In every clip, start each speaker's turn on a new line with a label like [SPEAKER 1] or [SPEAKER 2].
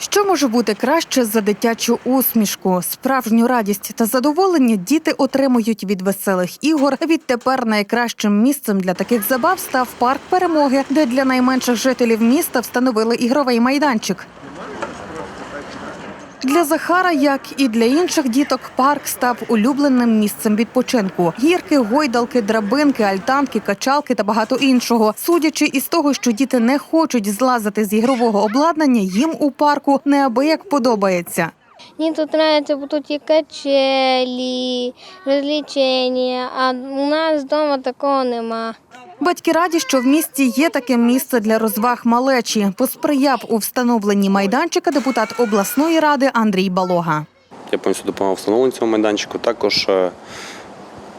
[SPEAKER 1] Що може бути краще за дитячу усмішку? Справжню радість та задоволення діти отримують від веселих ігор. Відтепер найкращим місцем для таких забав став парк перемоги, де для найменших жителів міста встановили ігровий майданчик. Для Захара, як і для інших діток, парк став улюбленим місцем відпочинку. Гірки, гойдалки, драбинки, альтанки, качалки та багато іншого. Судячи із того, що діти не хочуть злазити з ігрового обладнання, їм у парку неабияк подобається.
[SPEAKER 2] Мені тут подобається, бо тут є качелі, розвлечення, а у нас вдома такого нема.
[SPEAKER 1] Батьки раді, що в місті є таке місце для розваг малечі. Посприяв у встановленні майданчика депутат обласної ради Андрій Балога.
[SPEAKER 3] Я повністю допомагав встановленню цього майданчику. Також е,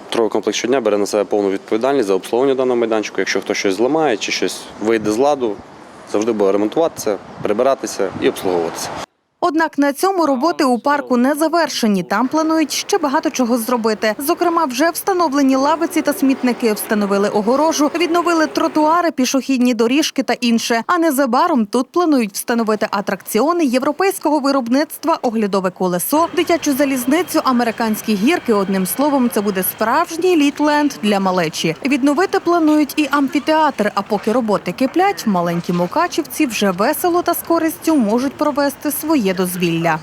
[SPEAKER 3] торговий комплекс щодня бере на себе повну відповідальність за обслуговування даного майданчику. Якщо хтось щось зламає чи щось вийде з ладу, завжди буде ремонтуватися, прибиратися і обслуговуватися.
[SPEAKER 1] Однак на цьому роботи у парку не завершені. Там планують ще багато чого зробити. Зокрема, вже встановлені лавиці та смітники, встановили огорожу, відновили тротуари, пішохідні доріжки та інше. А незабаром тут планують встановити атракціони європейського виробництва, оглядове колесо, дитячу залізницю, американські гірки. Одним словом, це буде справжній літленд для малечі. Відновити планують і амфітеатр. А поки роботи киплять, маленькі мукачівці вже весело та з користю можуть провести своє дозвілля.